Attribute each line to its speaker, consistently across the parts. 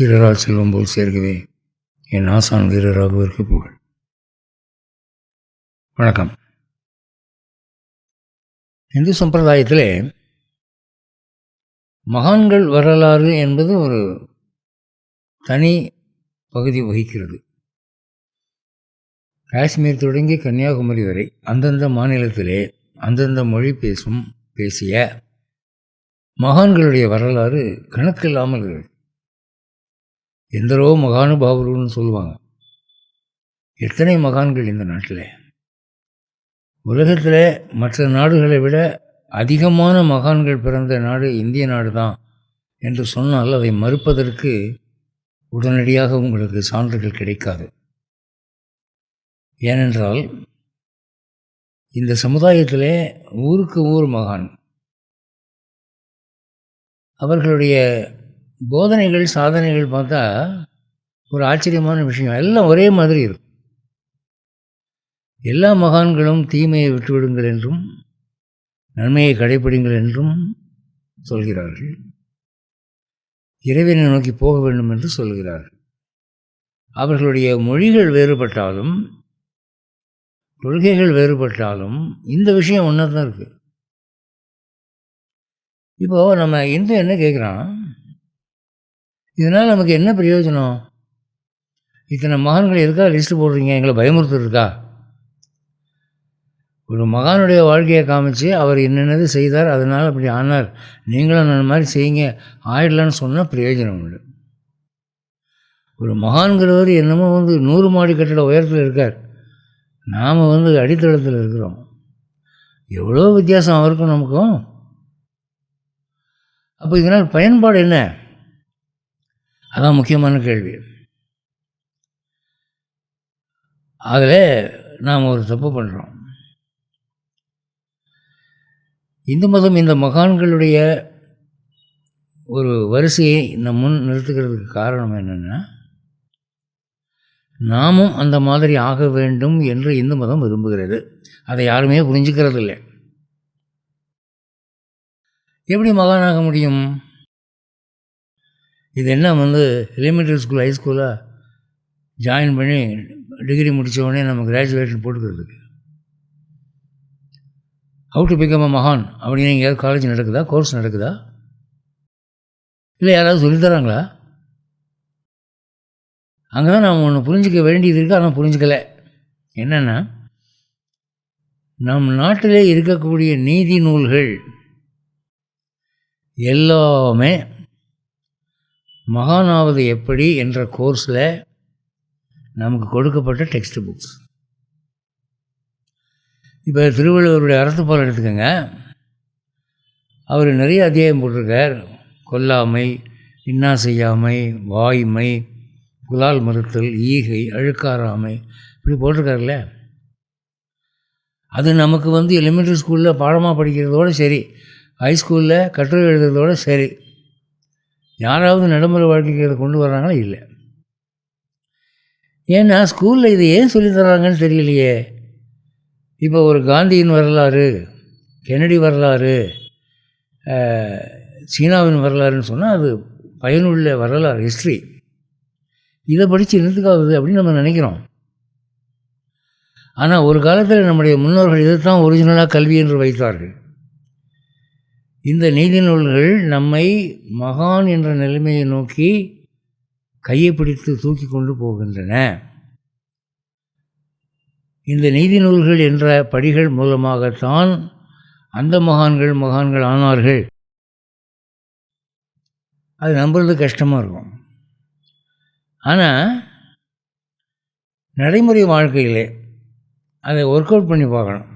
Speaker 1: சீரரால் செல்வம் போல் சேர்க்கவே என் ஆசான் வீரராகவிற்கு புகழ். வணக்கம். இந்து சம்பிரதாயத்திலே மகான்கள் வரலாறு என்பது ஒரு தனி பகுதி வகிக்கிறது. காஷ்மீர் தொடங்கி கன்னியாகுமரி வரை அந்தந்த மாநிலத்திலே அந்தந்த மொழி பேசும் பேசிய மகான்களுடைய வரலாறு கணக்கில்லாமல் இருக்கு. எந்தரோ மகானுபாவர்கள்னு சொல்லுவாங்க. எத்தனை மகான்கள் இந்த நாட்டில்? உலகத்தில் மற்ற நாடுகளை விட அதிகமான மகான்கள் பிறந்த நாடு இந்திய நாடு தான் என்று சொன்னால் அதை மறுப்பதற்கு உடனடியாக உங்களுக்கு சான்றுகள் கிடைக்காது. ஏனென்றால் இந்த சமுதாயத்தில் ஊருக்கு ஊர் மகான். அவர்களுடைய போதனைகள் சாதனைகள் பார்த்தா ஒரு ஆச்சரியமான விஷயம். எல்லாம் ஒரே மாதிரி இருக்கும். எல்லா மகான்களும் தீமையை விட்டுவிடுங்கள் என்றும் நன்மையை கடைபிடிங்கள் என்றும் சொல்கிறார்கள். இறைவனை நோக்கி போக வேண்டும் என்று சொல்கிறார்கள். அவர்களுடைய மொழிகள் வேறுபட்டாலும் கொள்கைகள் வேறுபட்டாலும் இந்த விஷயம் ஒன்றா தான் இருக்குது இப்போது நம்ம இந்து என்ன கேட்குறான் இதனால் நமக்கு என்ன பிரயோஜனம்? இத்தனை மகான்கள் எதுக்காக லிஸ்ட்டு போடுறீங்க? எங்களை பயமுறுத்துருக்கா ஒரு மகானுடைய வாழ்க்கையை காமிச்சு அவர் என்னென்னது செய்தார் அதனால் அப்படி ஆனார். நீங்களும் அந்த மாதிரி செய்யுங்க. ஆயிடலான்னு சொன்னால் பிரயோஜனம் உண்டு. ஒரு மகான்கிறவர் என்னமோ வந்து நூறு மாடி கட்டிட உயரத்தில் இருக்கார். நாம் வந்து அடித்தளத்தில் இருக்கிறோம். எவ்வளோ வித்தியாசம் அவருக்கும் நமக்கும். அப்போ இதனால் பயன்பாடு என்ன? அதான் முக்கியமான கேள்வி. அதில் நாம் ஒரு தப்பு பண்ணுறோம் இந்து மதம் இந்த மகான்களுடைய ஒரு வரிசையை நம் முன் நிறுத்துகிறதுக்கு காரணம் என்னென்னா நாமும் அந்த மாதிரி ஆக வேண்டும் என்று இந்து மதம் விரும்புகிறது. அதை யாருமே புரிஞ்சுக்கிறது இல்லை எப்படி மகானாக முடியும்? இது என்ன வந்து எலிமெண்ட்ரி ஸ்கூல் ஹைஸ்கூலாக ஜாயின் பண்ணி டிகிரி முடித்த உடனே நம்ம கிராஜுவேஷன் போட்டுக்கிறதுக்கு. ஹவு டு பிகம் அ மகான் அப்படின்னு எங்கேயாவது காலேஜ் நடக்குதா? கோர்ஸ் நடக்குதா? இல்லை யாராவது சொல்லித்தராங்களா அங்கே தான் நாம் ஒன்று புரிஞ்சிக்க வேண்டியது இருக்குது ஆனால் புரிஞ்சிக்கலை. என்னென்னா நம் நாட்டிலே இருக்கக்கூடிய நீதி நூல்கள் எல்லாமே மகானாவது எப்படி என்ற கோர்ஸில் நமக்கு கொடுக்கப்பட்ட டெக்ஸ்ட் புக்ஸ் இப்போ திருவள்ளுவருடைய அறத்துப்பால் எடுத்துக்கோங்க. அவர் நிறைய அத்தியாயம் போட்டிருக்கார். கொல்லாமை இன்னா செய்யாமை வாய்மை புலால் மறுத்தல் ஈகை அழுக்காராமை இப்படி போட்டிருக்காருல்ல. அது நமக்கு வந்து எலிமெண்ட்ரி ஸ்கூலில் பாடமாக படிக்கிறதோடு சரி. ஹைஸ்கூலில் கட்டுரை எழுதுறதோடு சரி. யாராவது நடைமுறை வாழ்க்கைக்கு இதை கொண்டு வர்றாங்களா? இல்லை. ஏன்னா ஸ்கூலில் இது ஏன் சொல்லித்தராங்கன்னு தெரியலையே. இப்போ ஒரு காந்தியின் வரலாறு கெனடி வரலாறு சீனாவின் வரலாறுன்னு சொன்னால் அது பயனுள்ள வரலாறு ஹிஸ்ட்ரி இதை படித்து என்னத்துக்காகுது அப்படின்னு நம்ம நினைக்கிறோம். ஆனால் ஒரு காலத்தில் நம்முடைய முன்னோர்கள் இதைத்தான் ஒரிஜினலாக கல்வி என்று வைத்தார்கள். இந்த நீதி நூல்கள் நம்மை மகான் என்ற நிலைமையை நோக்கி கையை பிடித்து தூக்கி கொண்டு போகின்றன. இந்த நீதி நூல்கள் என்ற படிகள் மூலமாகத்தான் அந்த மகான்கள் மகான்கள் ஆனார்கள். அது நம்புறது கஷ்டமாக இருக்கும். ஆனால் நடைமுறை வாழ்க்கையிலே அதை ஒர்க் அவுட் பண்ணி பார்க்கணும்.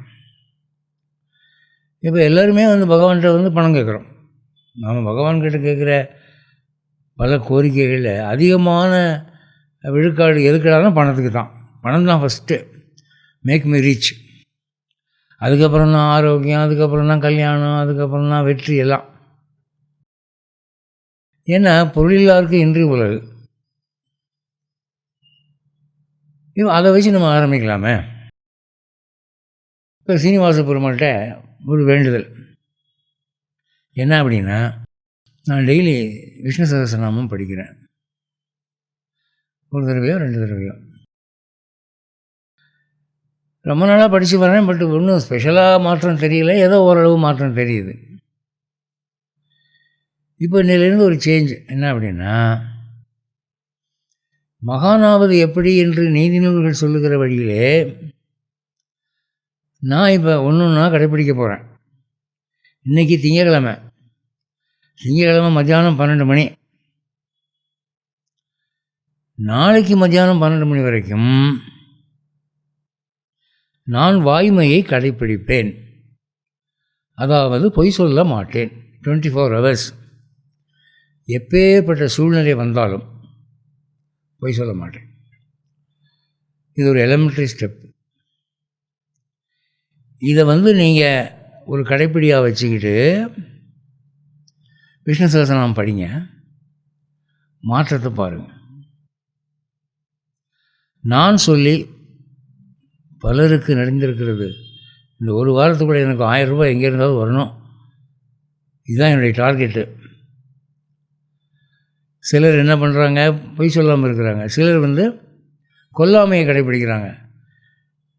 Speaker 1: இப்போ எல்லோருமே வந்து பகவான்கிட்ட வந்து பணம் கேட்குறோம். நாம் பகவான்கிட்ட கேட்குற பல கோரிக்கைகளில் அதிகமான விழுக்காடு எதுக்கடானா பணத்துக்கு தான். பணம் தான் ஃபஸ்ட்டு மேக் மீ ரீச் அதுக்கப்புறம் தான் ஆரோக்கியம் அதுக்கப்புறம் தான் கல்யாணம் அதுக்கப்புறம் தான் வெற்றி எல்லாம். ஏன்னா பொருளில்லாருக்கு இன்றி உலகு. இப்போ அதை வச்சு நம்ம ஆரம்பிக்கலாமே. இப்போ சீனிவாச பெருமாள்கிட்ட ஒரு வேண்டுதல். என்ன அப்படின்னா நான் டெய்லி விஷ்ணு சகசநாமம் படிக்கிறேன். ஒரு தடவையோ ரெண்டு தடவையோ. ரொம்ப நாளாக படித்து வரேன் பட் ஒன்றும் ஸ்பெஷலாக மாற்றம் தெரியல. ஏதோ ஓரளவு மாற்றம் தெரியுது. இப்போ இன்னிலேருந்து ஒரு சேஞ்ச் என்ன அப்படின்னா மகானாவது எப்படி என்று நீதி நூல்கள் சொல்லுகிற வழியிலே நான் இப்போ ஒன்று ஒன்றா கடைப்பிடிக்க போகிறேன் இன்றைக்கி திங்கக்கிழமை. திங்கக்கிழமை மத்தியானம் பன்னெண்டு மணி. நாளைக்கு மத்தியானம் பன்னெண்டு மணி வரைக்கும் நான் வாய்மையை கடைப்பிடிப்பேன். அதாவது பொய் சொல்ல மாட்டேன். டுவெண்ட்டி ஃபோர் ஹவர்ஸ் எப்பேற்பட்ட சூழ்நிலை வந்தாலும் பொய் சொல்ல மாட்டேன். இது ஒரு எலமெண்ட்ரி ஸ்டெப் இதை வந்து நீங்கள் ஒரு கடைப்பிடியாக வச்சுக்கிட்டு விஷ்ணு சகசனம் படிங்க. மாற்றத்தை பாருங்கள் நான் சொல்லி பலருக்கு நடந்திருக்கிறது இந்த ஒரு வாரத்துக்குள்ளே எனக்கு ஆயிரம் ரூபாய் எங்கே இருந்தாலும் வரணும். இதுதான் என்னுடைய டார்கெட்டு. சிலர் என்ன பண்ணுறாங்க பொய் சொல்லாமல் இருக்கிறாங்க. சிலர் வந்து கொல்லாமையை கடைப்பிடிக்கிறாங்க.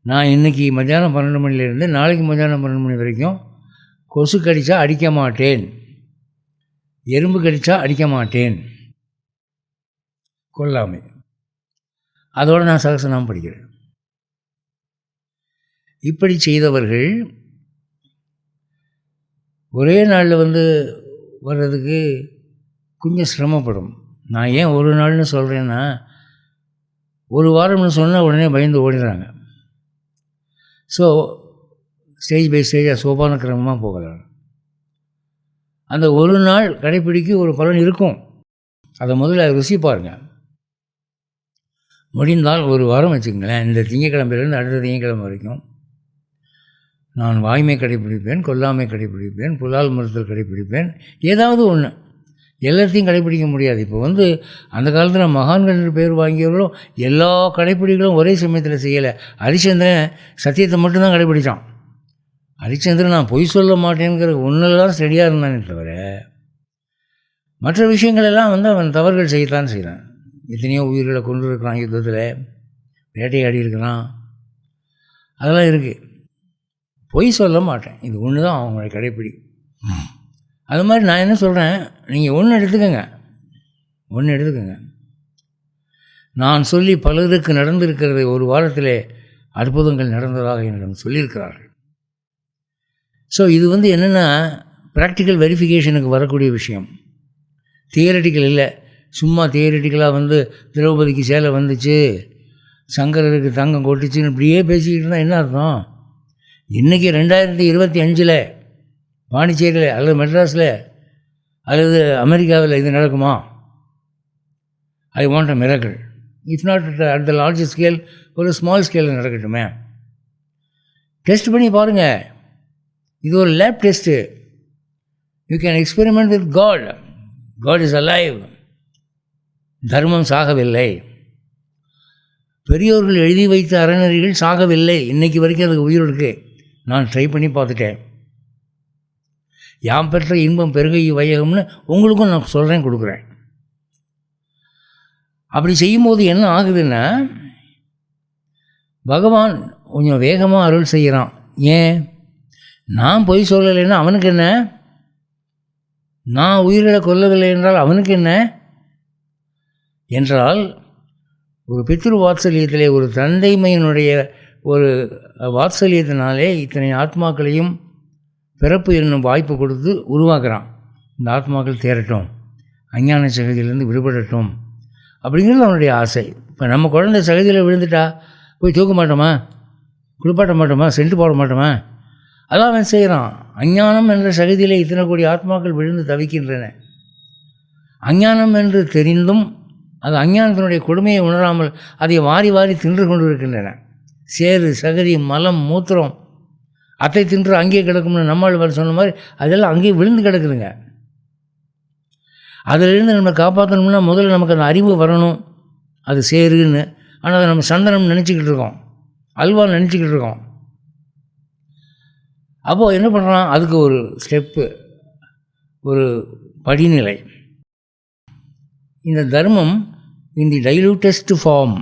Speaker 1: நான் இன்றைக்கி மத்தியானம் பன்னெண்டு மணிலேருந்து நாளைக்கு மத்தியானம் பன்னெண்டு மணி வரைக்கும் கொசு கடித்தா அடிக்க மாட்டேன். எறும்பு கடித்தா அடிக்க மாட்டேன். கொல்லாமை. அதோடு நான் சகசனம் படிக்கிறேன். இப்படி செய்தவர்கள் ஒரே நாளில் வந்து வர்றதுக்கு கொஞ்சம் சிரமப்படும். நான் ஏன் ஒரு நாள்னு சொல்கிறேன்னா ஒரு வாரம்னு சொன்னால் உடனே பயந்து ஓடிடுறாங்க. ஸோ ஸ்டேஜ் பை ஸ்டேஜாக சோபான கிரமமாக போகலாம் அந்த ஒரு நாள் கடைப்பிடிக்க ஒரு பலன் இருக்கும். அதை முதல்ல ருசி பாருங்கள் முடிந்தால் ஒரு வாரம் வச்சுக்கங்களேன். இந்த திங்கக்கிழமையிலேருந்து அடுத்த திங்கக்கிழமை வரைக்கும் நான் வாய்மை கடைப்பிடிப்பேன் கொல்லாமை கடைப்பிடிப்பேன் புலால் மருத்துவ கடைப்பிடிப்பேன். ஏதாவது ஒன்று எல்லாத்தையும் கடைப்பிடிக்க முடியாது. இப்போ வந்து அந்த காலத்தில் மகான்கள் பேர் வாங்கியவர்களும் எல்லா கடைப்பிடிகளும் ஒரே சமயத்தில் செய்யலை. ஹரிச்சந்திரன் சத்தியத்தை மட்டும்தான் கடைப்பிடித்தான் ஹரிச்சந்திரன் நான் பொய் சொல்ல மாட்டேங்கிற ஒன்றெல்லாம் ஸ்டெடியாக இருந்தானே தவிர மற்ற விஷயங்களெல்லாம் வந்து அவன் தவறுகள் செய்யத்தான் செய்கிறான் எத்தனையோ உயிர்களை கொண்டு இருக்கிறான் யுத்தத்தில். வேட்டையாடி இருக்கிறான். அதெல்லாம் இருக்குது பொய் சொல்ல மாட்டேன். இது ஒன்று தான் அவங்களுடைய கடைப்பிடி அது மாதிரி நான் என்ன சொல்கிறேன் நீங்கள் ஒன்று எடுத்துக்கோங்க. ஒன்று எடுத்துக்கோங்க. நான் சொல்லி பலருக்கு நடந்திருக்கிறது ஒரு வாரத்திலே அற்புதங்கள் நடந்ததாக என்னிடம் சொல்லியிருக்கிறார்கள். ஸோ இது வந்து என்னென்னா ப்ராக்டிக்கல் வெரிஃபிகேஷனுக்கு வரக்கூடிய விஷயம். தியரட்டிக்கல் இல்லை. சும்மா தியரட்டிக்கலாக வந்து திரௌபதிக்கு சேலை வந்துச்சு சங்கரருக்கு தங்கம் கொட்டுச்சுன்னு இப்படியே பேசிக்கிட்டு இருந்தால் என்ன அர்த்தம்? இன்றைக்கி ரெண்டாயிரத்தி இருபத்தி அஞ்சில் பாண்டிச்சேரியில் அல்லது மெட்ராஸில் அல்லது அமெரிக்காவில் இது நடக்குமா? I want a miracle if not at the large scale ஒரு ஸ்மால் ஸ்கேலில் நடக்கட்டுமே. டெஸ்ட் பண்ணி பாருங்கள் இது ஒரு lab test you can experiment with God God is alive தர்மம் சாகவில்லை. பெரியோர்கள் எழுதி வைத்த அறநெறிகள் சாகவில்லை. இன்றைக்கி வரைக்கும் அதுக்கு உயிர் இருக்குது நான் ட்ரை பண்ணி பார்த்துட்டேன். யாம் பெற்ற இன்பம் பெருகை வையகம்னு உங்களுக்கும் நான் சொல்கிறேன் கொடுக்குறேன். அப்படி செய்யும்போது என்ன ஆகுதுன்னா பகவான் கொஞ்சம் வேகமாக அருள் செய்கிறான் ஏன்? நான் பொய் சொல்லலைன்னா அவனுக்கு என்ன? நான் உயிரிழ கொல்லவில்லை என்றால் அவனுக்கு என்ன? என்றால் ஒரு பித்ரு வாத்சல்யத்திலே ஒரு தந்தைமையினுடைய ஒரு வாத்சல்யத்தினாலே இத்தனை ஆத்மாக்களையும் பிறப்பு என்னும் வாய்ப்பு கொடுத்து உருவாக்குறான். இந்த ஆத்மாக்கள் தேரட்டும் அஞ்ஞான சகதியிலேருந்து விடுபடட்டும். அப்படிங்கிறது அவனுடைய ஆசை. இப்போ நம்ம குழந்தை சகதியில் விழுந்துட்டா போய் தூக்க மாட்டோமா? குளிப்பாட்ட மாட்டோமா? சென்று போட மாட்டோமா? அதான் அவன் செய்கிறான் அஞ்ஞானம் என்ற சகதியில் இத்தனை கோடி ஆத்மாக்கள் விழுந்து தவிக்கின்றன. அஞ்ஞானம் என்று தெரிந்தும் அது அஞ்ஞானத்தினுடைய கொடுமையை உணராமல் அதை வாரி வாரி தின்று கொண்டு இருக்கின்றன சேறு சகதி மலம் மூத்திரம் அத்தை தின்று அங்கேயே கிடக்கும்னு நம்மால் சொன்ன மாதிரி அதெல்லாம் அங்கேயே விழுந்து கிடக்குதுங்க. அதிலிருந்து நம்ம காப்பாற்றணும்னா முதல்ல நமக்கு அந்த அறிவு வரணும். அது சேருன்னு. ஆனால் அதை நம்ம சந்தனம் நினச்சிக்கிட்டு இருக்கோம். அல்வா நினச்சிக்கிட்டு இருக்கோம். அப்போது என்ன பண்ணுறான் அதுக்கு ஒரு ஸ்டெப்பு ஒரு படிநிலை. இந்த தர்மம் இன் தி டைலூட்டஸ்ட் ஃபார்ம்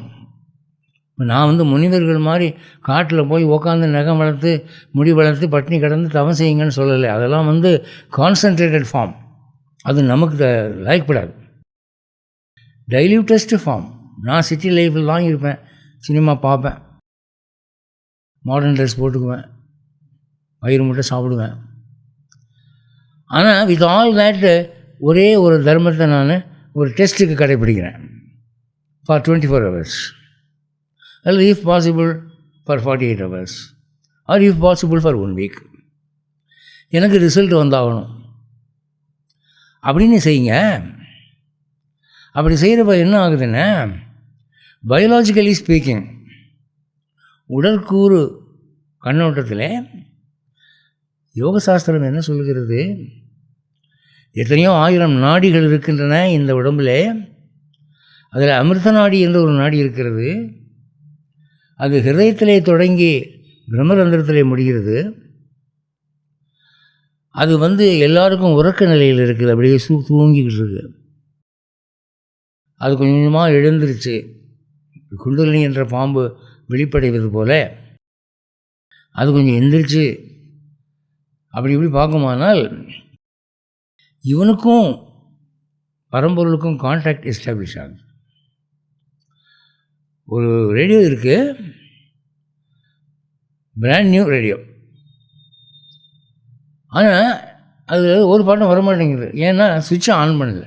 Speaker 1: இப்போ நான் வந்து முனிவர்கள் மாதிரி காட்டில் போய் உக்காந்து நகம் வளர்த்து முடி வளர்த்து பட்டினி கிடந்து தவம் செய்யுங்கன்னு சொல்லலை. அதெல்லாம் வந்து கான்சன்ட்ரேட்டட் ஃபார்ம் அது நமக்கு லாய்க்கப்படாது டைல்யூட்டஸ்ட் ஃபார்ம் நான் சிட்டி லைஃப்பில் தான் இருப்பேன். சினிமா பார்ப்பேன். மாடர்ன் ட்ரெஸ் போட்டுக்குவேன். வயிறு முட்டை சாப்பிடுவேன். ஆனால் வித் ஆல் தேட்டு ஒரே ஒரு தர்மத்தை நான் ஒரு டெஸ்ட்டுக்கு கடைப்பிடிக்கிறேன். ஃபார் டுவெண்ட்டி ஃபோர் ஹவர்ஸ் அல்லது if possible for forty eight hours or if possible for one week எனக்கு ரிசல்ட் வந்தாகணும். அப்படின்னு செய்யுங்க. அப்படி செய்கிறப்ப என்ன ஆகுதுன்னா பயாலாஜிக்கலி ஸ்பீக்கிங் உடற்கூறு கண்ணோட்டத்தில் யோகசாஸ்திரம் என்ன சொல்லுகிறது? எத்தனையோ ஆயிரம் நாடிகள் இருக்கின்றன இந்த உடம்பில். அதில் அமிர்த நாடி என்ற ஒரு நாடி இருக்கிறது. அது ஹிரதயத்திலே தொடங்கி பிரம்மரந்திரத்திலே முடிகிறது. அது வந்து எல்லாருக்கும் உறக்க நிலையில் இருக்குது. அப்படியே சூ தூங்கிக்கிட்டு இருக்கு. அது கொஞ்சம் கொஞ்சமாக எழுந்துருச்சு. குண்டலினி என்ற பாம்பு வெளிப்படைவது போல் அது கொஞ்சம் எந்திரிச்சு அப்படி இப்படி பார்க்குமானால் இவனுக்கும் பரம்பொருளுக்கும் கான்டாக்ட் எஸ்டாப்ளிஷ் ஆகுது. ஒரு ரேடியோ இருக்குது பிராண்ட் நியூ ரேடியோ ஆனால் அது ஒரு பாட்டும் வர மாட்டேங்குது. ஏன்னா சுவிட்சை ஆன் பண்ணல.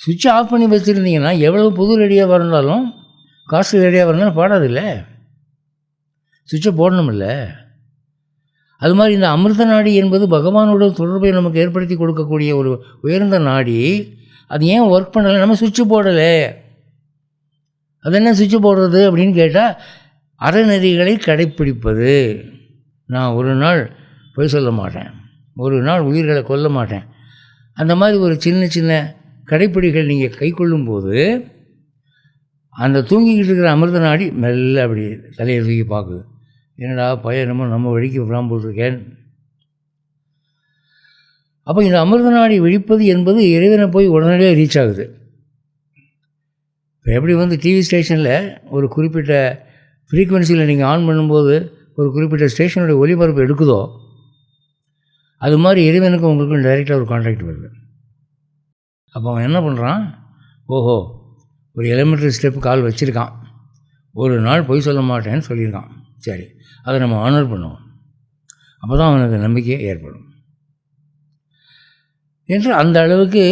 Speaker 1: சுவிட்சை ஆஃப் பண்ணி வச்சுருந்தீங்கன்னா எவ்வளோ புது ரேடியோ இருந்தாலும் காஸ்ட்லி ரேடியோ இருந்தாலும் பாடாதில்ல? சுவிட்சை போடணுமில்ல? அது மாதிரி இந்த அமிர்த நாடி என்பது பகவானோட தொடர்பை நமக்கு ஏற்படுத்தி கொடுக்கக்கூடிய ஒரு உயர்ந்த நாடி. அது ஏன் ஒர்க் பண்ணலை? நம்ம சுவிட்சு போடலை. அது என்ன சுவிட்சு போடுறது அப்படின்னு கேட்டால் அறநெறிகளை கடைப்பிடிப்பது. நான் ஒரு நாள் பொய் சொல்ல மாட்டேன். ஒரு நாள் உயிர்களை கொல்ல மாட்டேன். அந்த மாதிரி ஒரு சின்ன சின்ன கடைப்பிடிகள் நீங்கள் கை கொள்ளும்போது அந்த தூங்கிக்கிட்டு இருக்கிற அமிர்த நாடி மெல்ல அப்படி தலையை தூக்கி பார்க்குது. என்னடா பயணமோ நம்ம வழிக்கு விடாமல் போட்டிருக்கேன். அப்போ இந்த அமிர்த நாடி விழிப்பது என்பது இறைவனை போய் உடனடியாக ரீச் ஆகுது. இப்போ எப்படி வந்து டிவி ஸ்டேஷனில் ஒரு குறிப்பிட்ட ஃப்ரீக்குவென்சியில் நீங்கள் ஆன் பண்ணும்போது ஒரு குறிப்பிட்ட ஸ்டேஷனுடைய ஒலிபரப்பு எடுக்குதோ அது மாதிரி இறைவனுக்கும் உங்களுக்கும் டைரெக்டாக ஒரு கான்ட்ராக்ட் வருது. அப்போ அவன் என்ன பண்ணுறான் ஓஹோ ஒரு எலிமெண்ட்ரி ஸ்டெப்பு கால் வச்சுருக்கான். ஒரு நாள் பொய் சொல்ல மாட்டேன்னு சொல்லியிருக்கான். சரி அதை நம்ம ஆனர் பண்ணுவோம். அப்போ தான் அவனுக்கு நம்பிக்கை ஏற்படும். என்று அந்த அளவுக்கு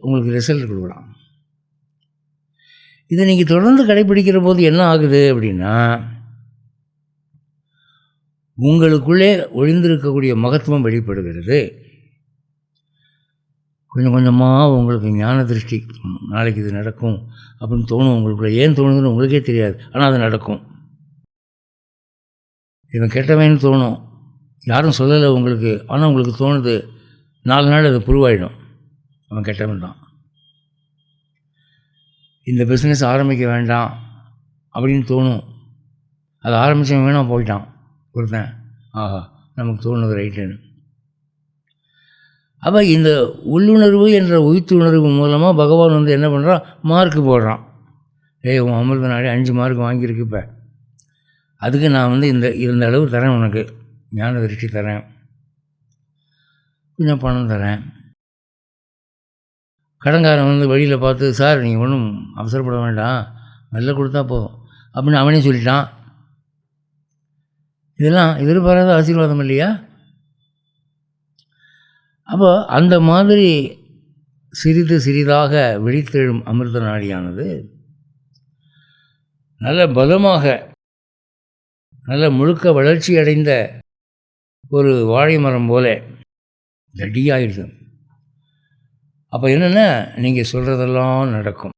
Speaker 1: உங்களுக்கு ரிசல்ட் கொடுக்கலாம். இதை நீங்கள் தொடர்ந்து கடைப்பிடிக்கிற போது என்ன ஆகுது அப்படின்னா உங்களுக்குள்ளே ஒளிந்திருக்கக்கூடிய மகத்துவம் வெளிப்படுகிறது. கொஞ்சம் கொஞ்சமாக உங்களுக்கு ஞான திருஷ்டி தோணும். நாளைக்கு இது நடக்கும் அப்படின்னு தோணும் உங்களுக்குள்ளே. ஏன் தோணுதுன்னு உங்களுக்கே தெரியாது. ஆனால் அது நடக்கும். இவன் கெட்டவன்னு தோணும். யாரும் சொல்லலை உங்களுக்கு. ஆனால் உங்களுக்கு தோணுது. நாலு நாள் அது புருவாயிடும் அவன் கெட்டவன் தான். இந்த பிஸ்னஸ் ஆரம்பிக்க வேண்டாம் அப்படின்னு தோணும். அது ஆரம்பித்தவன் வேணாம் போயிட்டான் ஒருத்தன். ஆஹா நமக்கு தோணுது ரைட்டுன்னு. அப்போ இந்த உள்ளுணர்வு என்ற உயிர்த்துணர்வு மூலமாக பகவான் வந்து என்ன பண்ணுறான் மார்க் போடுறான். ஏய் உன் அமிர்த நாடி அஞ்சு மார்க் வாங்கியிருக்கு இப்போ. அதுக்கு நான் வந்து இந்த இருந்த அளவு தரேன் உனக்கு. ஞான திருஷ்டி தரேன். கொஞ்சம் பணம் தரேன். கடன்காரன் வந்து வழியில் பார்த்து சார் நீங்கள் ஒன்றும் அவசரப்பட வேண்டாம். மெல்ல கொடுத்தா போதும். அப்படின்னு அவனே சொல்லிட்டான். இதெல்லாம் எதிர்பாராத ஆசீர்வாதம் இல்லையா? அப்போ அந்த மாதிரி சிறிது சிறிதாக விழித்தெழும் அமிர்த நாடியானது நல்ல பலமாக நல்ல முழுக்க வளர்ச்சி அடைந்த ஒரு வாழை மரம் போல தடியாயிடுது. அப்போ என்னென்னா நீங்கள் சொல்கிறதெல்லாம் நடக்கும்.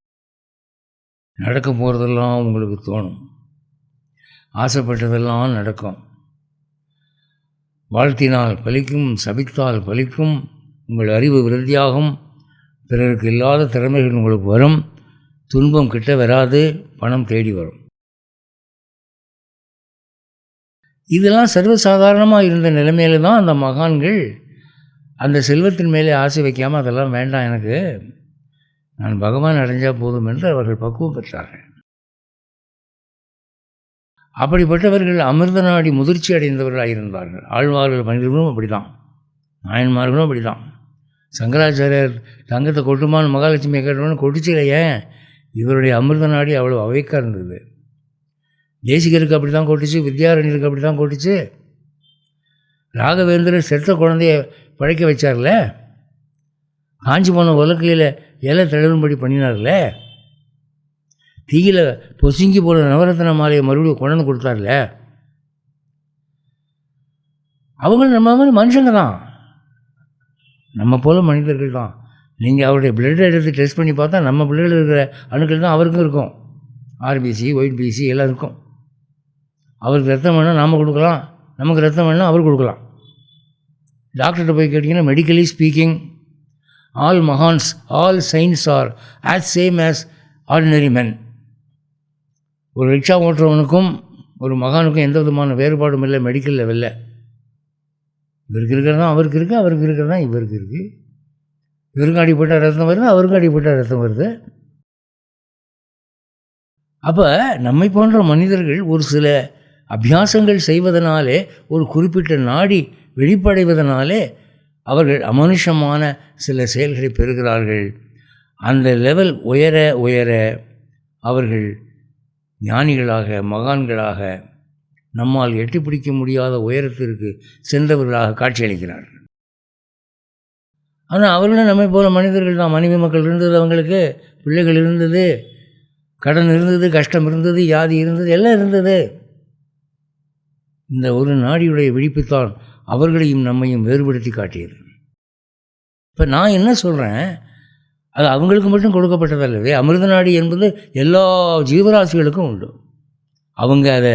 Speaker 1: நடக்க போகிறதெல்லாம் உங்களுக்கு தோணும். ஆசைப்பட்டதெல்லாம் நடக்கும். வாழ்த்தினால் பலிக்கும் சபித்தால் பலிக்கும் உங்கள் அறிவு விருத்தியாகும் பிறருக்கு இல்லாத திறமைகள் உங்களுக்கு வரும் துன்பம் கிட்ட வராது பணம் தேடி வரும். இதெல்லாம் சர்வசாதாரணமாக இருந்த நிலைமையில தான் அந்த மகான்கள் அந்த செல்வத்தின் மேலே ஆசை வைக்காமல் அதெல்லாம் வேண்டாம் எனக்கு. நான் பகவான் அடைஞ்சால் போதும் என்று அவர்கள் பக்குவம் பெற்றார்கள். அப்படிப்பட்டவர்கள் அமிர்த நாடி முதிர்ச்சி அடைந்தவர்களாக இருந்தார்கள். ஆழ்வார்கள் மனிதர்களும் அப்படி தான் நாயன்மார்களும் அப்படி தான் சங்கராச்சாரியர் தங்கத்தை கொட்டுமான மகாலட்சுமியை கேட்டவொன்னு கொட்டிச்சிலையே இவருடைய அமிர்த நாடி அவ்வளோ அவைக்காக இருந்தது. தேசிகருக்கு அப்படி தான் கொட்டிச்சு வித்யாரண்யருக்கு அப்படி தான் கொட்டிச்சு. ராகவேந்திரர் செத்த குழந்தைய பழைக்க வச்சார்ல? காஞ்சி போன உலக்கையில் இலை தழுவும்படி பண்ணினார்ல? தீயில பொசுங்கி போன நவரத்ன மாலையை மறுபடியும் கொண்டாந்து கொடுத்தார்ல? அவங்க நம்ம மாதிரி மனுஷங்க தான். நம்ம போல மனிதர்கள் தான். நீங்கள் அவருடைய பிளட்டை எடுத்து டெஸ்ட் பண்ணி பார்த்தா நம்ம பிள்ளைகள் இருக்கிற அணுக்கள் தான் அவருக்கும் இருக்கும். ஆர்பிசி ஒயிட் பிசி எல்லாம் இருக்கும். அவருக்கு ரத்தம் வேணால் நாம் கொடுக்கலாம். நமக்கு ரத்தம் வேணால் அவர் கொடுக்கலாம். டாக்டர்கிட்ட போய் கேட்டிங்கன்னா medically speaking all மகான்ஸ் all science are as same as ordinary men ஒரு ரிக்ஷா ஓட்டுறவனுக்கும் ஒரு மகானுக்கும் எந்த விதமான வேறுபாடும் இல்லை மெடிக்கல் லெவலில் இவருக்கு இருக்கிறதா அவருக்கு இருக்குது அவருக்கு இருக்கிறதா இவருக்கு இருக்குது இவருக்கும் அடிப்பட்ட ரத்தம் வருது அவருக்கும் அடிப்பட்ட ரத்தம் வருது. அப்போ நம்மை போன்ற மனிதர்கள் ஒரு சில அபியாசங்கள் செய்வதனாலே ஒரு குறிப்பிட்ட நாடி வெளிப்படைவதனாலே அவர்கள் அமனுஷமான சில செயல்களை பெறுகிறார்கள். அந்த லெவல் உயர உயர அவர்கள் ஞானிகளாக மகான்களாக நம்மால் எட்டி பிடிக்க முடியாத உயரத்திற்கு சென்றவர்களாக காட்சியளிக்கிறார்கள். ஆனால் அவர்களும் நம்மை போல மனிதர்கள் தான். மனைவி மக்கள் இருந்தது அவங்களுக்கு பிள்ளைகள் இருந்தது கடன் இருந்தது கஷ்டம் இருந்தது யாதி இருந்தது எல்லாம் இருந்தது. இந்த ஒரு நாடியுடைய விழிப்புத்தான் அவர்களையும் நம்மையும் வேறுபடுத்தி காட்டியது. இப்போ நான் என்ன சொல்கிறேன் அது அவங்களுக்கு மட்டும் கொடுக்கப்பட்டதல்லவே அமிர்த நாடி என்பது எல்லா ஜீவராசிகளுக்கும் உண்டு. அவங்க அதை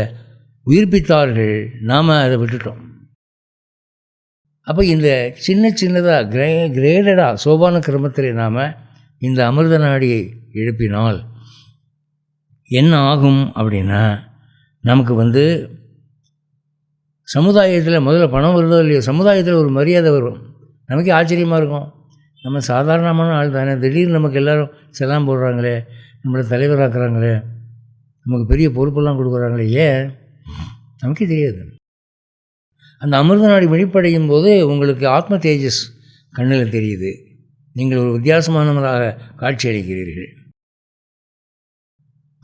Speaker 1: உயிர்ப்பித்தார்கள் நாம் அதை விட்டுட்டோம். அப்போ இந்த சின்ன சின்னதாக கிரே கிரேடடாக சோபான கிரமத்தில் நாம் இந்த அமிர்த நாடியை எழுப்பினால் என்ன ஆகும் அப்படின்னா நமக்கு வந்து சமுதாயத்தில் முதல்ல பணம் வருதோ இல்லையோ சமுதாயத்தில் ஒரு மரியாதை வரும். நமக்கே ஆச்சரியமாக இருக்கும். நம்ம சாதாரணமான ஆள் தானே. திடீர்னு நமக்கு எல்லோரும் செல்லாம் போடுறாங்களே நம்மளை தலைவராக்குறாங்களே நமக்கு பெரிய பொறுப்பெல்லாம் கொடுக்குறாங்களே ஏன்? நமக்கே தெரியாது. அந்த அமிர்த நாடி வெளிப்படையும் போது உங்களுக்கு ஆத்ம தேஜஸ் கண்ணில் தெரியுது. நீங்கள் ஒரு வித்தியாசமானவராக காட்சி அளிக்கிறீர்கள்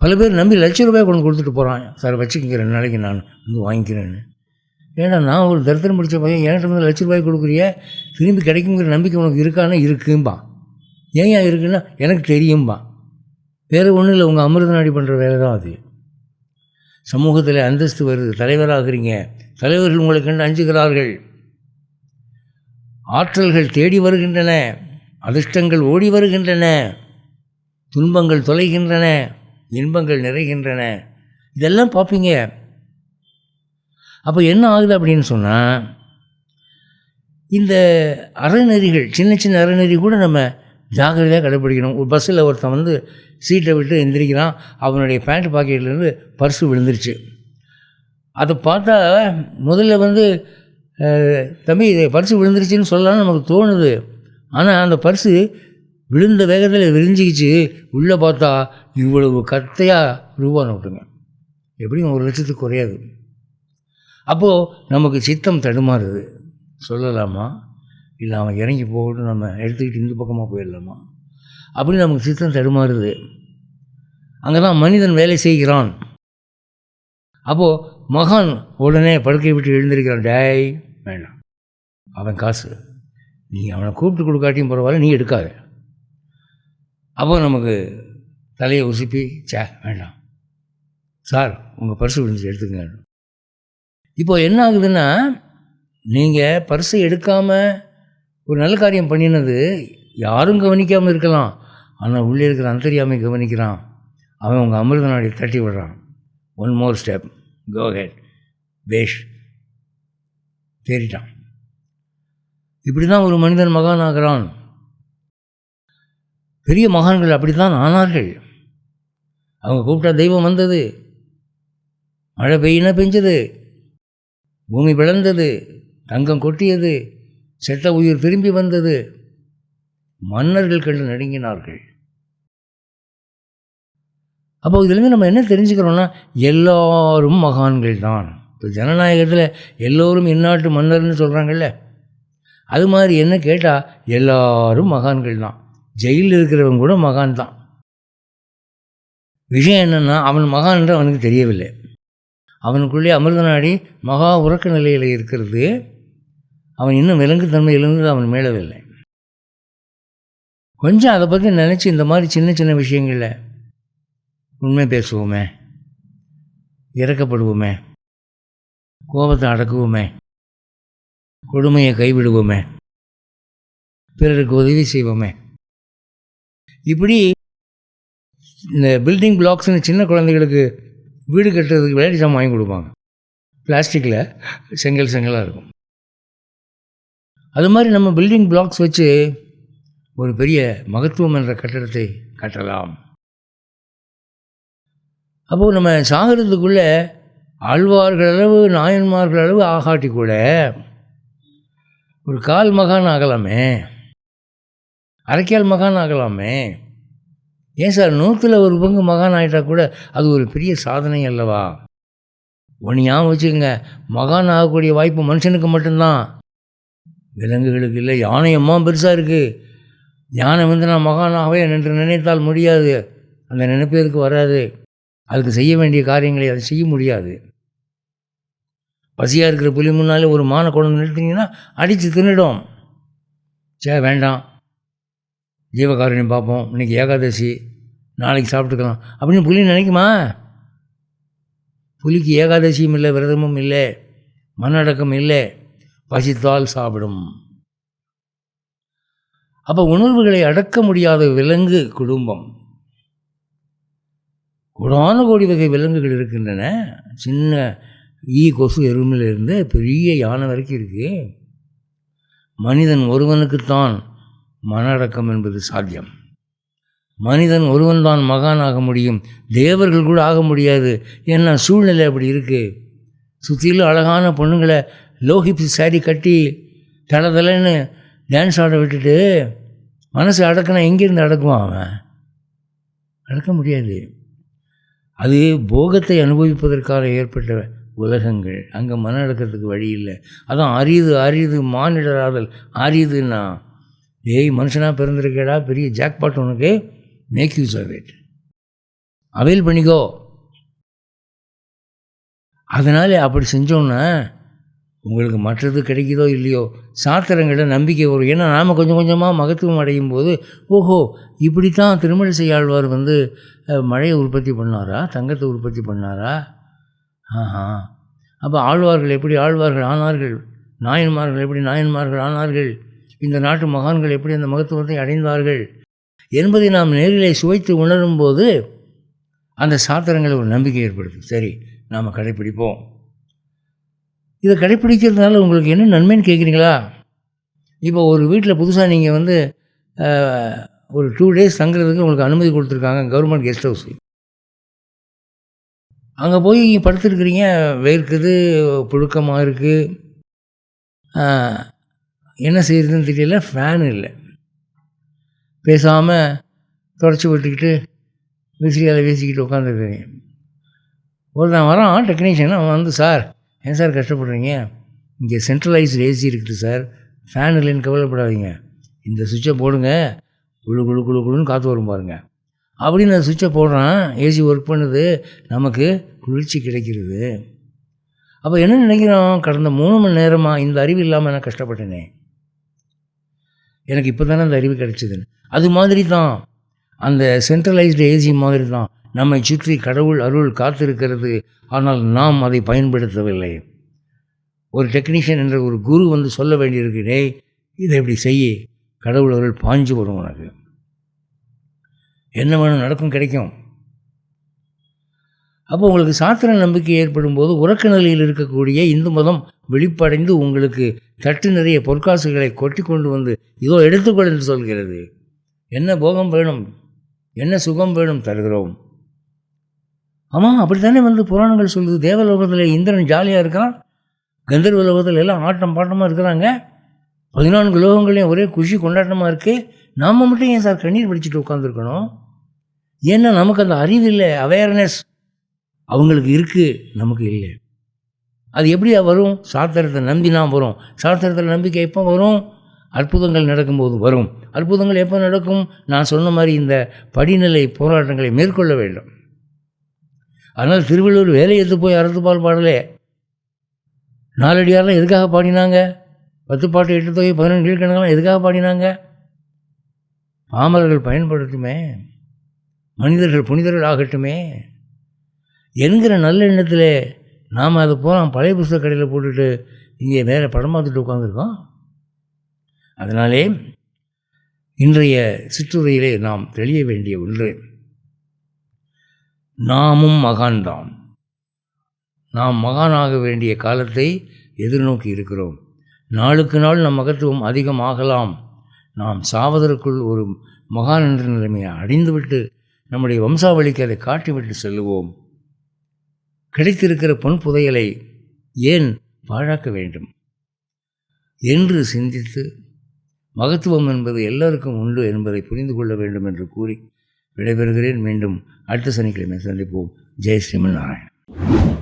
Speaker 1: பல பேர் நம்பி லட்ச ரூபாய் கொண்டு கொடுத்துட்டு போகிறான் சார் வச்சுக்கிங்க ரெண்டு நாளைக்கு நான் வந்து வாங்கிக்கிறேன்னு. ஏன்னா நான் ஒரு தரித்திரம் பிடிச்ச பையன் என்கிட்ட வந்து லட்ச ரூபாய் கொடுக்குறிய திரும்பி கிடைக்குங்கிற நம்பிக்கை உனக்கு இருக்கான்னு இருக்கும்பா. ஏன் ஏன் இருக்குன்னா எனக்கு தெரியும்பா. வேறு ஒன்றும் இல்லை உங்கள் அமிர்த நாடி பண்ணுற வேலை தான் அது. சமூகத்தில் அந்தஸ்து வருது. தலைவராகிறீங்க. தலைவர்கள் உங்களை கண்டு அஞ்சுகிறார்கள். ஆற்றல்கள் தேடி வருகின்றன. அதிர்ஷ்டங்கள் ஓடி வருகின்றன. துன்பங்கள் தொலைகின்றன. இன்பங்கள் நிறைகின்றன. இதெல்லாம் பார்ப்பீங்க அப்போ என்ன ஆகுது அப்படின்னு சொன்னால் இந்த அறநெறிகள் சின்ன சின்ன அறநெறி கூட நம்ம ஜாக்கிரதையாக கடைப்பிடிக்கணும். ஒரு பஸ்ஸில் ஒருத்தன் வந்து சீட்டை விட்டு எந்திரிக்கிறான் அவனுடைய பேண்ட் பாக்கெட்லேருந்து பர்ஸு விழுந்துருச்சு. அதை பார்த்தா முதல்ல வந்து தம்பி இதை பர்ஸு விழுந்துருச்சுன்னு சொல்லலாம்னு நமக்கு தோணுது. ஆனால் அந்த பர்ஸு விழுந்த வேகத்தில் விரிஞ்சிக்கிச்சு. உள்ளே பார்த்தா இவ்வளவு கத்தையாக ரூபா நோட்டுங்க. எப்படியும் ஒரு லட்சத்துக்கு குறையாது. அப்போது நமக்கு சித்தம் தடுமாறுது. சொல்லலாமா? இல்லை அவன் இறங்கி போகட்டும் நம்ம எடுத்துக்கிட்டு இந்த பக்கமாக போயிடலாமா? அப்படி நமக்கு சித்தம் தடுமாறுது. அங்கே தான் மனிதன் வேலை செய்கிறான். அப்போது மகான் உடனே படுக்கை விட்டு எழுந்திருக்கிறான். டேய் வேண்டாம். அவன் காசு. நீ அவனை கூப்பிட்டு கொடுக்காட்டியும் பரவாயில்ல நீ எடுக்காத. அப்போ நமக்கு தலையை உசுப்பி சே வேண்டாம். சார் உங்கள் பர்ஸு விழுந்து எடுத்துக்கங்க. இப்போ என்ன ஆகுதுன்னா நீங்கள் பர்ஸை எடுக்காமல் ஒரு நல்ல காரியம் பண்ணினது யாரும் கவனிக்காமல் இருக்கலாம். ஆனால் உள்ளே இருக்கிற அந்தரியாமை கவனிக்கிறான். அவன் உங்கள் அமிர்த நாடி தட்டி விடுறான். One more step go ahead பேஷ். தேறிட்டான். இப்படி தான் ஒரு மனிதன் மகான் ஆகிறான். பெரிய மகான்கள் அப்படி தான் ஆனார்கள். அவங்க கூப்பிட்டா தெய்வம் வந்தது. மழை பெய்யினா பெஞ்சது. பூமி பிளந்தது தங்கம் கொட்டியது செத்த உயிர் திரும்பி வந்தது. மன்னர்கள் கண்டு நடுங்கினார்கள். அப்போ இதுலேருந்து நம்ம என்ன தெரிஞ்சுக்கிறோன்னா எல்லாரும் மகான்கள் தான். இப்போ ஜனநாயகத்தில் எல்லோரும் இந்நாட்டு மன்னர்னு சொல்கிறாங்கல்ல அது மாதிரி என்ன கேட்டால் எல்லாரும் மகான்கள் தான். ஜெயிலில் இருக்கிறவங்க கூட மகான் தான். விஷயம் என்னென்னா அவன் மகான் என்று அவனுக்கு தெரியவில்லை. அவனுக்குள்ளே அமிர்த நாடி மகா உறக்க நிலையில் இருக்கிறது. அவன் இன்னும் விலங்கு தன்மையிலிருந்து அவன் மேலவில்லை. கொஞ்சம் அதை பற்றி நினச்சி இந்த மாதிரி சின்ன சின்ன விஷயங்களில் உண்மை பேசுவோமே. இறக்கப்படுவோமே. கோபத்தை அடக்குவோமே. கொடுமையை கைவிடுவோமே. பிறருக்கு உதவி செய்வோமே. இப்படி இந்த பில்டிங் பிளாக்ஸ்னு சின்ன குழந்தைகளுக்கு வீடு கட்டுறதுக்கு வேலை சாமான் வாங்கி கொடுப்பாங்க. பிளாஸ்டிக்கில் செங்கல் செங்கலாக இருக்கும். அது மாதிரி நம்ம பில்டிங் பிளாக்ஸ் வச்சு ஒரு பெரிய மகத்துவம் என்ற கட்டடத்தை கட்டலாம். அப்போது நம்ம சாகிறதுக்குள்ளே ஆழ்வார்கள் அளவு நாயன்மார்கள் அளவு ஆகாட்டி கூட ஒரு கால் மகான் ஆகலாமே. அரைக்கால் மகான் ஆகலாமே. ஏன் சார் நூற்றில் ஒரு பங்கு மகான் ஆகிட்டா கூட அது ஒரு பெரிய சாதனை அல்லவா? ஒன்று ஞாபகம் வச்சுக்கோங்க மகான் ஆகக்கூடிய வாய்ப்பு மனுஷனுக்கு மட்டும்தான். விலங்குகளுக்கு இல்லை யானை அம்மா பெருசாக இருக்குது யானை வந்து நான் மகானாகவே என்று நினைத்தால் முடியாது. அந்த நினைப்பதற்கு வராது? அதுக்கு செய்ய வேண்டிய காரியங்களை அதை செய்ய முடியாது. பசியாக இருக்கிற புலி முன்னாலே ஒரு மானை கொண்டு நிறுத்தினீங்கன்னா அடித்து தின்னுடும். சே வேண்டாம். ஜீவகாருண்யம் பார்ப்போம். இன்றைக்கி ஏகாதசி. நாளைக்கு சாப்பிட்டுக்கலாம். அப்படின்னு புலி நினைக்குமா? புலிக்கு ஏகாதசியும் இல்லை விரதமும் இல்லை மனடக்கம் இல்லை. பசித்தால் சாப்பிடும். அப்போ உணர்வுகளை அடக்க முடியாத விலங்கு குடும்பம். கோடான கோடி வகை விலங்குகள் இருக்கின்றன. சின்ன ஈ கொசு எறும்பிலிருந்து பெரிய யானை வரைக்கும் இருக்குது மனிதன் ஒருவனுக்குத்தான் மன அடக்கம் என்பது சாத்தியம். மனிதன் ஒருவன் தான் மகானாக முடியும் தேவர்கள் கூட ஆக முடியாது. ஏன்னா சூழ்நிலை அப்படி இருக்குது சுற்றிலும் அழகான பொண்ணுங்களை லோஹிப் சாரி கட்டி தலை தலைன்னு டான்ஸ் ஆட விட்டுட்டு மனசு அடக்கினா எங்கேருந்து அடக்குவான் அவன்? அடக்க முடியாது. அது போகத்தை அனுபவிப்பதற்காக ஏற்பட்ட உலகங்கள். அங்கே மன அடக்கத்துக்கு வழி இல்லை. அதான் அரிது அரிது மானிடராதல். அரிதுன்னா ஏய் மனுஷனாக பிறந்திருக்கேடா பெரிய ஜாக்பாட் உனக்கு. Make use of it avail பண்ணிக்கோ. அதனால் அப்படி செஞ்சோன்னா உங்களுக்கு மற்றது கிடைக்குதோ இல்லையோ சாத்திரங்களில் நம்பிக்கை வரும். ஏன்னா நாம் கொஞ்சம் கொஞ்சமாக மகத்துவம் அடையும் போது ஓஹோ இப்படி தான் திருமணிசை ஆழ்வார் வந்து மழையை உற்பத்தி பண்ணாரா? தங்கத்தை உற்பத்தி பண்ணாரா? ஆஹா. அப்போ ஆழ்வார்கள் எப்படி ஆழ்வார்கள் ஆனார்கள்? நாயன்மார்கள் எப்படி நாயன்மார்கள் ஆனார்கள்? இந்த நாட்டு மகான்கள் எப்படி அந்த மகத்துவத்தை அடைந்தார்கள் என்பதை நாம் நேரிலே சுவைத்து உணரும்போது அந்த சாத்திரங்களை ஒரு நம்பிக்கை ஏற்படுது. சரி நாம் கடைப்பிடிப்போம். இதை கடைப்பிடிக்கிறதுனால உங்களுக்கு என்ன நன்மைன்னு கேட்குறீங்களா? இப்போ ஒரு வீட்டில் புதுசாக நீங்கள் வந்து ஒரு டூ டேஸ் தங்குறதுக்கு உங்களுக்கு அனுமதி கொடுத்துருக்காங்க கவர்மெண்ட் கெஸ்ட் ஹவுஸு அங்கே போய் படுத்துருக்குறீங்க வேர்க்குது புழுக்கமாக இருக்குது என்ன செய்கிறதுன்னு தெரியல ஃபேன் இல்லை. பேசாமல் தொடச்சி விட்டுக்கிட்டு விசிறியால் வீசிக்கிட்டு உட்காந்துருக்குறீங்க நான் வரான் டெக்னீஷியன் அவன் வந்து சார் ஏன் சார் கஷ்டப்படுறீங்க? இங்கே சென்ட்ரலைஸ்டு ஏசி இருக்குது சார். ஃபேன் இல்லைன்னு கவலைப்படாதீங்க. இந்த சுவிட்சை போடுங்க. குழு குழு குழு குழுன்னு காற்று வரும் பாருங்கள் அப்படின்னு நான் சுவிட்சை போடுறான். ஏசி ஒர்க் பண்ணுது. நமக்கு குளிர்ச்சி கிடைக்கிறது. அப்போ என்ன நினைக்கிறோம்? கடந்த மூணு மணி நேரமாக இந்த அறிவு இல்லாமல் நான் கஷ்டப்பட்டேனே. எனக்கு இப்போ தானே அந்த அறிவு கிடைச்சிதுன்னு. அது மாதிரி தான் அந்த சென்ட்ரலைஸ்டு ஏஜி மாதிரி தான் நம்மை சுற்றி கடவுள் அருள் காத்திருக்கிறது. ஆனால் நாம் அதை பயன்படுத்தவில்லை. ஒரு டெக்னீஷியன் என்ற ஒரு குரு வந்து சொல்ல வேண்டியிருக்கு டேய் இதை இப்படி செய்ய. கடவுள் அருள் பாஞ்சு வரும் உனக்கு. என்ன வேணும் நடக்கும் கிடைக்கும். அப்போ உங்களுக்கு சாத்திர நம்பிக்கை ஏற்படும் போது உறக்க நிலையில் இருக்கக்கூடிய இந்து மதம் வெளிப்படைந்து உங்களுக்கு தட்டு நிறைய பொற்காசுகளை கொட்டி கொண்டு வந்து இதோ எடுத்துக்கொள் என்று சொல்கிறது. என்ன போகம் வேணும்? என்ன சுகம் வேணும் தருகிறோம்? ஆமாம் அப்படி தானே வந்து புராணங்கள் சொல்லுது. தேவலோகத்தில் இந்திரன் ஜாலியாக இருக்கான். கந்தர்வ லோகத்தில் எல்லாம் ஆட்டம் பாட்டமாக இருக்கிறாங்க. பதினான்கு லோகங்களையும் ஒரே குஷி கொண்டாட்டமாக இருக்குது நாம் மட்டும் ஏன் சார் கண்ணீர் படிச்சுட்டு உட்காந்துருக்கணும் ஏன்னா நமக்கு அந்த அறிவு இல்லை. அவேர்னஸ் அவங்களுக்கு இருக்குது நமக்கு இல்லை. அது எப்படி வரும்? சாஸ்திரத்தை நம்பி நான் வரும். சாஸ்திரத்தில் நம்பிக்கை எப்போ வரும்? அற்புதங்கள் நடக்கும்போது வரும். அற்புதங்கள் எப்போ நடக்கும்? நான் சொன்ன மாதிரி இந்த படிநிலை போராட்டங்களை மேற்கொள்ள வேண்டும். அதனால் திருவள்ளுவர் வேலை எடுத்து போய் அறத்துப்பால் பாடலே. நாலடியாரெலாம் எதுக்காக பாடினாங்க? பத்து பாட்டு எட்டு தொகை பதினொன்று கீழ்கணக்கெல்லாம் எதுக்காக பாடினாங்க? பாமரர்கள் பயன்படுத்துமே. மனிதர்கள் புனிதர்கள் ஆகட்டுமே. என்கிற நல்ல எண்ணத்தில் நாம் அதை போகிறோம் பழைய புஸ்தக கடையில் போட்டுட்டு இங்கே வேறு படம் பார்த்துட்டு உட்காந்துருக்கோம் அதனாலே இன்றைய சிற்றுரையிலே நாம் தெளிய வேண்டிய ஒன்று நாமும் மகான்தான் நாம் மகானாக வேண்டிய காலத்தை எதிர்நோக்கி இருக்கிறோம். நாளுக்கு நாள் நம் மகத்துவம் அதிகமாகலாம் நாம் சாவதற்குள் ஒரு மகான் என்ற நிலைமையை அடைந்துவிட்டு நம்முடைய வம்சாவளிக்கு அதை காட்டிவிட்டு செல்லுவோம். கிடைத்திருக்கிற பொன் புதையலை ஏன் பாழாக்க வேண்டும்? என்று சிந்தித்து மகத்துவம் என்பது எல்லோருக்கும் உண்டு என்பதை புரிந்து கொள்ள வேண்டும் என்று கூறி விடைபெறுகிறேன். மீண்டும் அடுத்த சனிக்கிழமை சந்திப்போம். ஜெய் ஸ்ரீமன் நாராயணன்.